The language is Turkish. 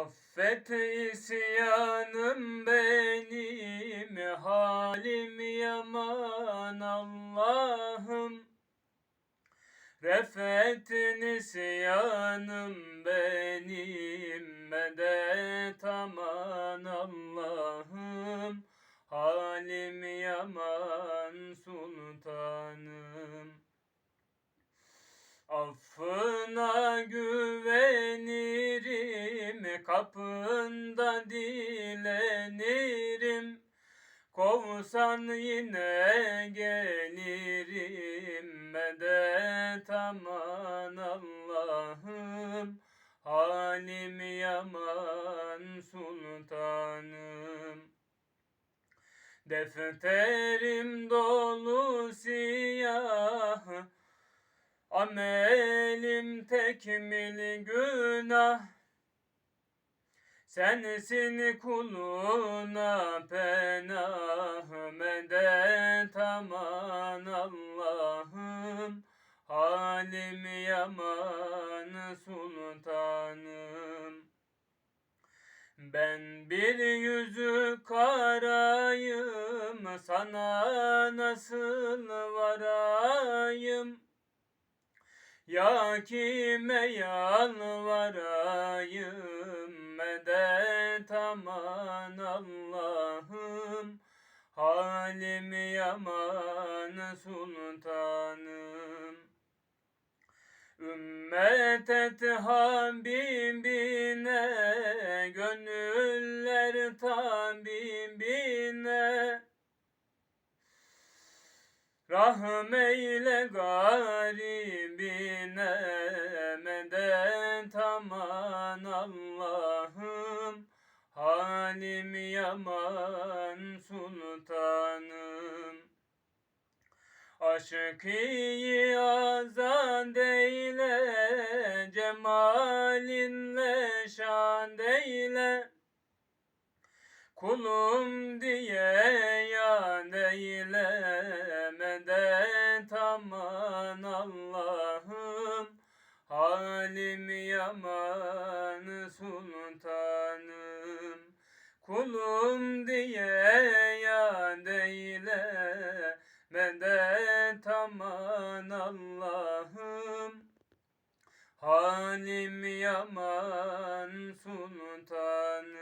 Affet isyanım benim halim yaman Allah'ım. Refet nisyanım benim medet aman Allah'ım. Halim yaman sultanım. Affına güvenirim, kapında dilenirim. Kovsan yine gelirim, medet aman Allah'ım. Halim yaman sultanım. Defterim dolu siyah Amelim tekmil günah Sensin kuluna penah medet aman Allah'ım. Halim yaman sultanım. Ben bir yüzü karayım sana nasıl varayım? Ya kime yalvarayım medet aman Allah'ım? Halim yaman sultanım. Ümmet et Habibine Gönüller tabibine Rahmeyle garibine Halim yaman sultanım. Aşkı azad eyle Cemalinle şan eyle Kulum diye yan eyle medet aman Allah'ım. Halim yaman sultanım Kulum diye yan eyle medet aman Allah'ım. Halim yaman sultanım